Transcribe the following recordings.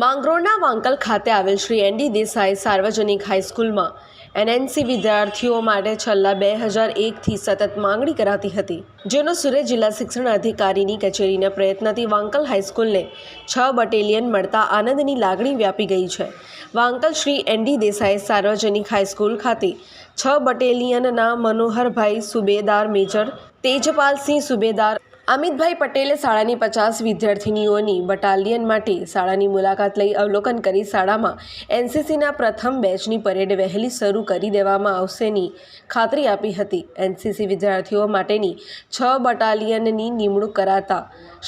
માંગરોળના વાંકલ ખાતે આવેલ શ્રી એનડી દેસાઈ સાર્વજનિક હાઈસ્કૂલમાં એનએનસી વિદ્યાર્થીઓ માટે છેલ્લા બે હજાર એકથી સતત માંગણી કરાતી હતી, જેનો સુરત જિલ્લા શિક્ષણ અધિકારીની કચેરીના પ્રયત્નથી વાંકલ હાઈસ્કૂલને છ બટેલિયન મળતા આનંદની લાગણી વ્યાપી ગઈ છે. વાંકલ શ્રી એનડી દેસાઈ સાર્વજનિક હાઈસ્કૂલ ખાતે છ બટેલિયનના મનોહરભાઈ સુબેદાર મેજર, તેજપાલસિંહ સુબેદાર અમિતભાઈ પટેલે શાળાની પચાસ વિદ્યાર્થિનીઓની બટાલિયન માટે શાળાની મુલાકાત લઈ અવલોકન કરી શાળામાં એનસીસીના પ્રથમ બેચની પરેડ વહેલી શરૂ કરી દેવામાં આવશેની ખાતરી આપી હતી. એનસીસી વિદ્યાર્થીઓ માટેની છ બટાલિયનની નિમણૂક કરાતા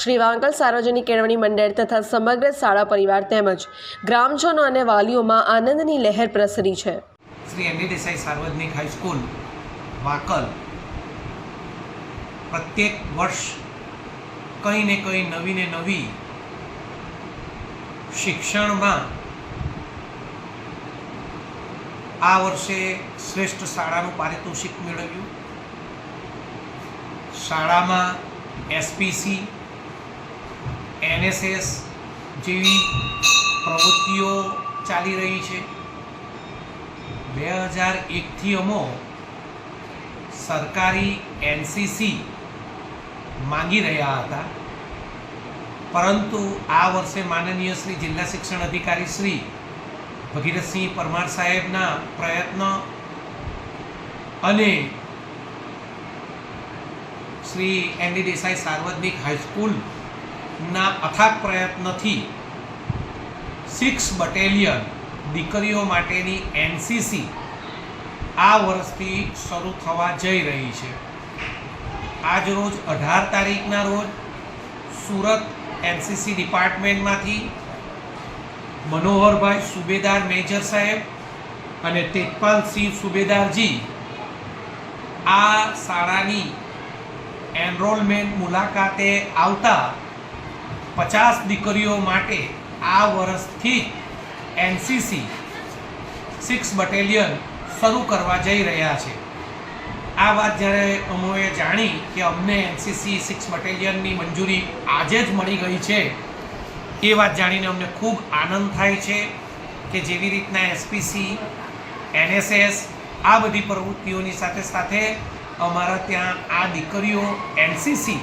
શ્રી વાંકલ સાર્વજનિક કેળવણી મંડળ તથા સમગ્ર શાળા પરિવાર તેમજ ગ્રામજનો અને વાલીઓમાં આનંદની લહેર પ્રસરી છે. શ્રી એન દેસાઈ સાર્વજનિક હાઈસ્કૂલ વાકલ પ્રત્યેક વર્ષ કંઈ ને કંઈ નવી ને નવી શિક્ષણમાં આ વર્ષે શ્રેષ્ઠ શાળાનું પારિતોષિક મેળવ્યું. શાળામાં એસપીસી એનએસએસ જેવી પ્રવૃત્તિઓ ચાલી રહી છે. બે હજાર એકથી અમો સરકારી એનસીસી માંગી રહ્યા હતા. પરંતુ આ વર્ષે માનનીય શ્રી જિલ્લા શિક્ષણ અધિકારી શ્રી ભગીરથસિંહ પરમાર સાહેબના પ્રયત્ન અને શ્રી એન દેસાઈ સાર્વજનિક હાઈસ્કૂલના અથાગ પ્રયત્નથી સિક્સ બટેલિયન દીકરીઓ માટેની એનસીસી આ વર્ષથી શરૂ થવા જઈ રહી છે. આજ રોજ અઢાર તારીખના રોજ સુરત એનસીસી ડિપાર્ટમેન્ટમાંથી મનોહરભાઈ સુબેદાર મેજર સાહેબ અને તેજપાલસિંહ સુબેદારજી આ શાળાની એનરોલમેન્ટ મુલાકાતે આવતા પચાસ દીકરીઓ માટે આ વર્ષથી એનસીસી સિક્સ બટેલિયન શરૂ કરવા જઈ રહ્યા છે. આ વાત જ્યારે અમોએ જાણી કે અમને એનસીસી સિક્સ બટાલિયનની મંજૂરી આજે જ મળી ગઈ છે, એ વાત જાણીને અમને ખૂબ આનંદ થાય છે કે જેવી રીતના એસપીસી, એનએસએસ આ બધી પ્રવૃત્તિઓની સાથે સાથે અમારા ત્યાં આ દીકરીઓ એનસીસી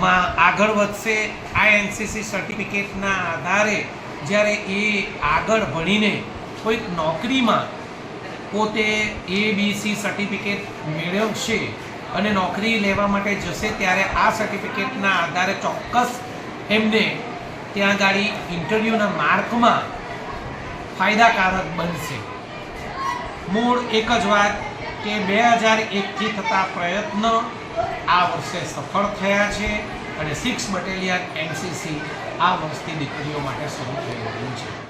માં આગળ વધશે. આ એનસીસી સર્ટિફિકેટના આધારે જ્યારે એ આગળ ભણીને કોઈક નોકરીમાં પોતે એ બી સી સર્ટિફિકેટ મેળવશે અને નોકરી લેવા માટે જશે ત્યારે આ સર્ટિફિકેટના આધારે ચોક્કસ એમને ત્યાં ગાડી ઇન્ટરવ્યૂના માર્કમાં ફાયદાકારક બનશે. મૂળ એક જ વાત કે બે હજાર એકથી થતા પ્રયત્ન આ વર્ષે સફળ થયા છે અને સિક્સ બટેલિયન એનસીસી આ વર્ષથી દીકરીઓ માટે શરૂ થઈ રહ્યું છે.